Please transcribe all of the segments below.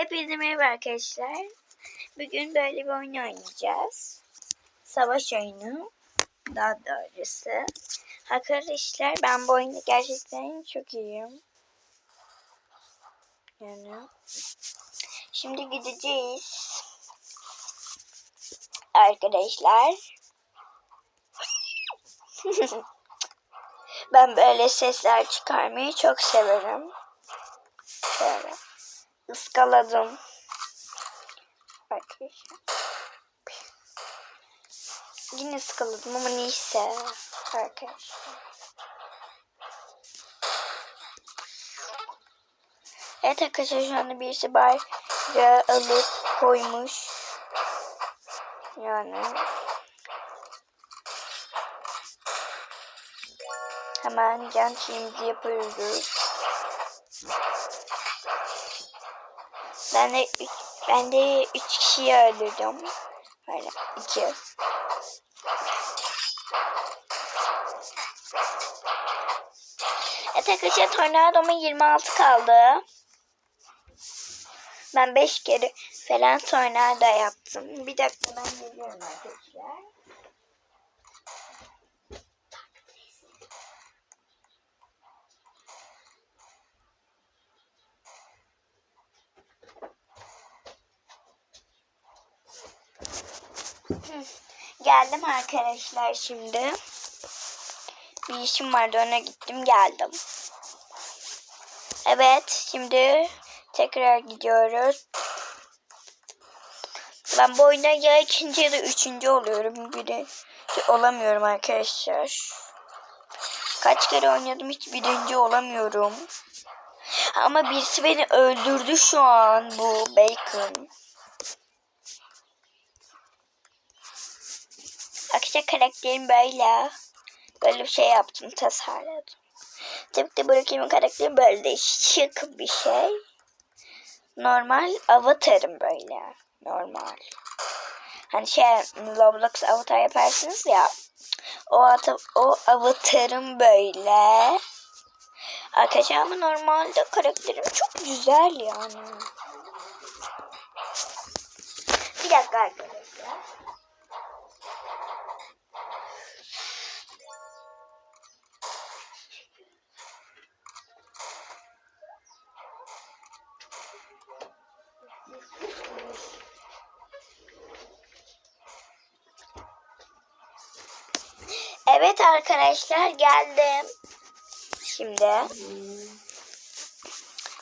Hepinize merhaba arkadaşlar. Bugün böyle bir oyun oynayacağız. Savaş oyunu. Daha doğrusu. Arkadaşlar ben bu oyunda gerçekten çok iyiyim. Yani. Şimdi gideceğiz. Arkadaşlar. ben böyle sesler çıkarmayı çok severim. Şöyle ıskaladım. Arkadaşlar. Yine ıskaladım ama neyse. Arkadaşlar. Evet arkadaşlar şu anda birisi bayrağı alıp koymuş. Yani. Hemen can şeyimizi yapıyoruz. Ben de üç, ben de üç kişiyi öldürdüm. Böyle iki. Evet arkadaşlar tornadoma 26 kaldı. Ben 5 kere falan tornado yaptım. Bir dakika ben geliyorum arkadaşlar. Geldim arkadaşlar şimdi. Bir işim vardı ona gittim geldim. Evet şimdi tekrar gidiyoruz. Ben bu oyunda ya ikinci ya da üçüncü oluyorum. Biri olamıyorum arkadaşlar. Kaç kere oynadım hiç birinci olamıyorum. Ama birisi beni öldürdü şu an bu Bacon. Akışa karakterim böyle. Böyle bir şey yaptım, tasarladım. Tabii ki Brookhaven karakteri böyle değişik bir şey. Normal avatarım böyle. Normal. Hani şey Roblox avatar yaparsınız ya. O, ata, o avatarım böyle. Arkadaşlar ama normalde karakterim çok güzel yani. Bir dakika arkadaşlar. Evet arkadaşlar geldim. Şimdi.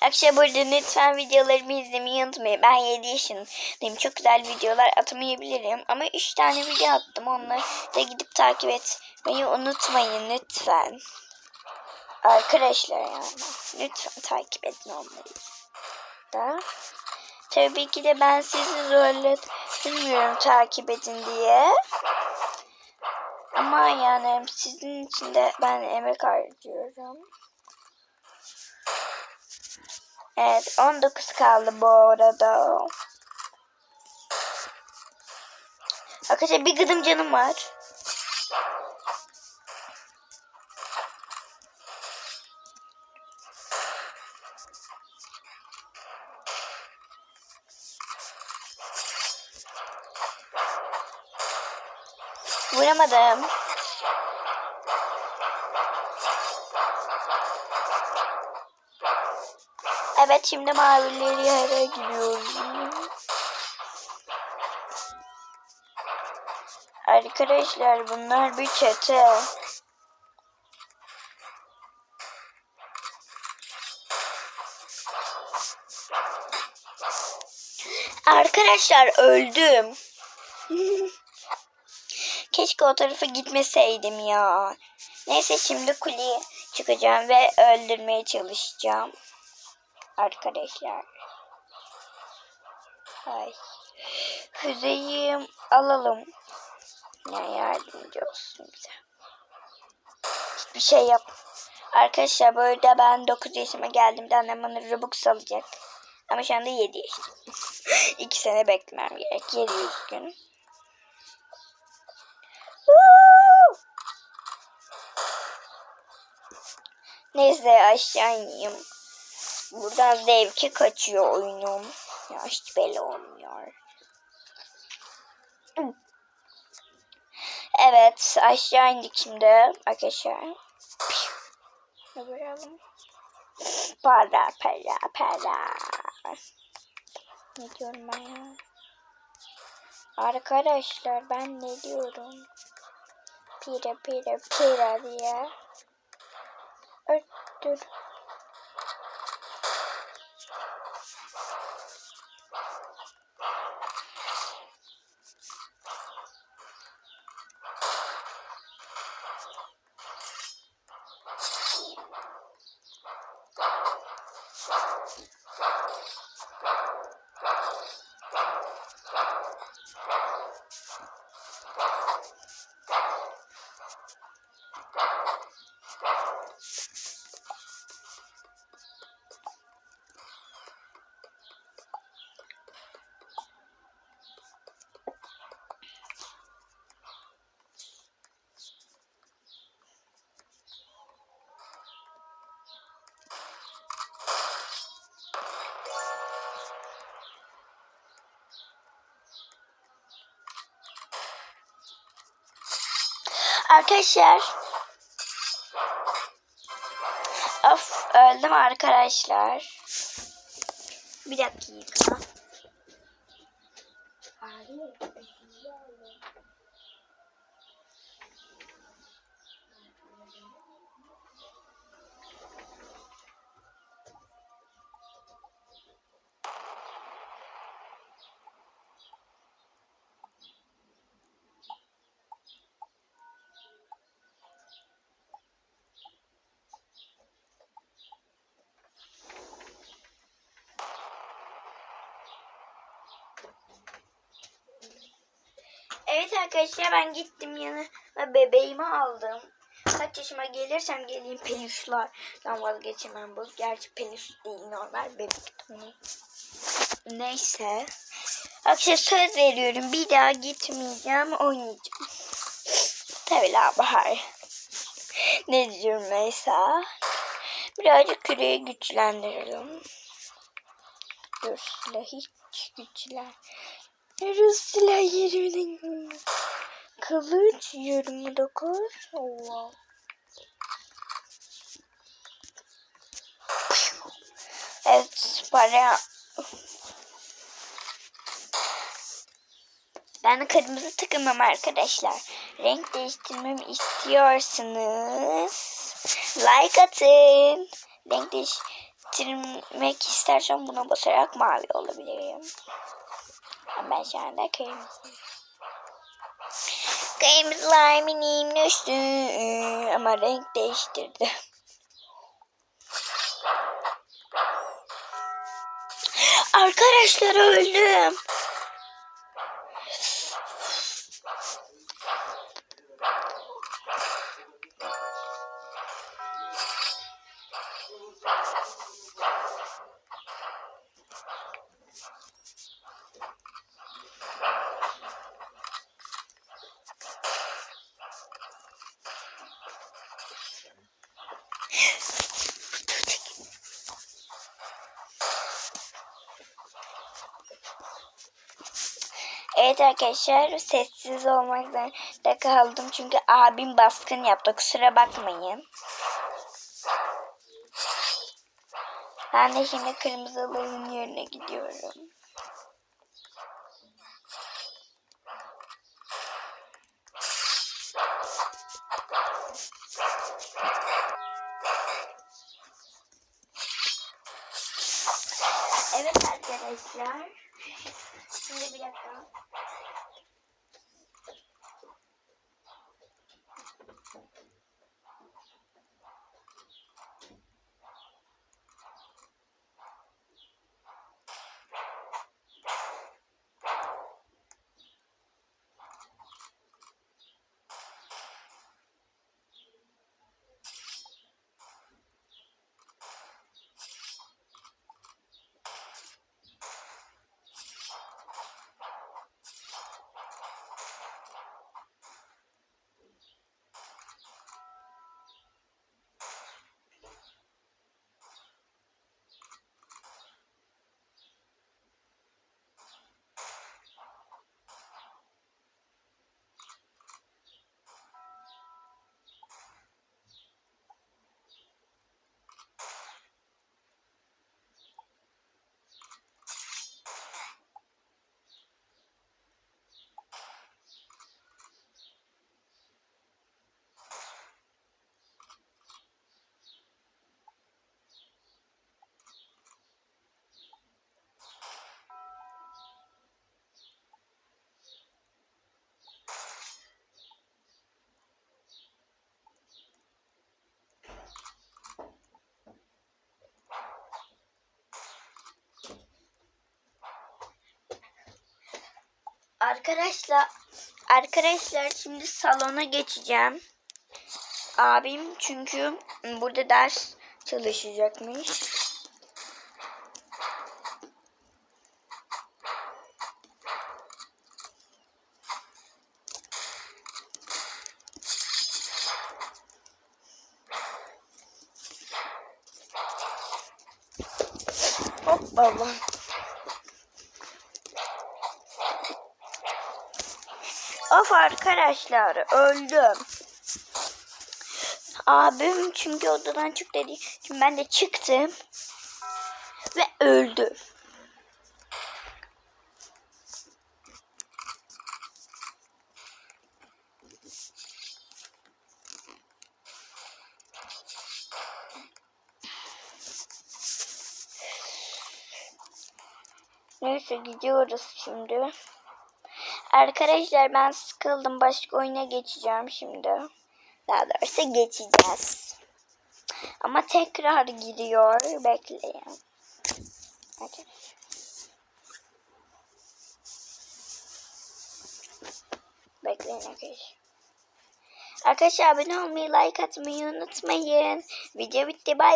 Akşam burada lütfen videolarımı izlemeyi unutmayın. Ben 7 yaşındayım. Çok güzel videolar atamayabilirim. Ama 3 tane video attım. Onları da gidip takip etmeyi unutmayın lütfen. Arkadaşlar yani. Lütfen takip edin onları. Da. Tabii ki de ben sizi zorlatmıyorum takip edin diye. Ama yani sizin için de ben emek harcıyorum. Evet 19 kaldı bu arada. Arkadaşlar bir gıdım canım var. Vuramadım. Evet şimdi mavileri yere gidiyoruz. Arkadaşlar bunlar bir çete. Arkadaşlar öldüm. Keşke o tarafa gitmeseydim ya. Neyse şimdi kuleye çıkacağım ve öldürmeye çalışacağım. Arkadaşlar. Ay. Füzeyi alalım. Yani yardımcı olsun bize. Hiçbir şey yap. Arkadaşlar burada ben 9 yaşıma geldiğimde annem bana Robux alacak. Ama şu anda 7 yaşım. 2 sene beklemem gerek. 700 gün. Neyse aşağı ineyim. Buradan zevki kaçıyor oyunum. Hiç belli olmuyor. Evet aşağı indik şimdi arkadaşlar. Ne vuralım? Para para para. Ne diyorum ben ya? Arkadaşlar ben ne diyorum? Peter, Peter, Peter diye. Öttür. Arkadaşlar. Of öldüm arkadaşlar. Bir dakika. Evet arkadaşlar ben gittim yanıma bebeğimi aldım. Kaç yaşıma gelirsem geleyim peluşlardan vazgeçemem bu. Gerçi peluş değil normal bebek onu. Neyse. Arkadaşlar söz veriyorum bir daha gitmeyeceğim oynayacağım. Tabii la bahar. ne diyorum Meysa? Birazcık küreği güçlendirelim. Dur silah hiç güçlen. Rus silah yerine Kılıç 29. Allah. Evet para. Ben kırmızı takımım arkadaşlar. Renk değiştirmemi istiyorsanız like atın. Renk değiştirmek istersen buna basarak mavi olabilirim. Ben şu anda kırmızı. Kırmızılar benim düştü ama renk değiştirdi. Arkadaşlar öldüm. Evet arkadaşlar sessiz olmak zorunda kaldım çünkü abim baskın yaptı kusura bakmayın. Ben de şimdi kırmızıların yerine gidiyorum. Evet arkadaşlar. Şimdi bir dakika. Arkadaşlar arkadaşlar şimdi salona geçeceğim. Abim çünkü burada ders çalışacakmış. Hop baba. Of arkadaşlar öldüm. Abim çünkü odadan çık dedi. Şimdi ben de çıktım. Ve öldüm. Neyse gidiyoruz şimdi. Arkadaşlar ben sıkıldım. Başka oyuna geçeceğim şimdi. Daha doğrusu geçeceğiz. Ama tekrar giriyor. Bekleyin. Hadi. Bekleyin arkadaşlar. Arkadaşlar abone olmayı, like atmayı unutmayın. Video bitti. Bye.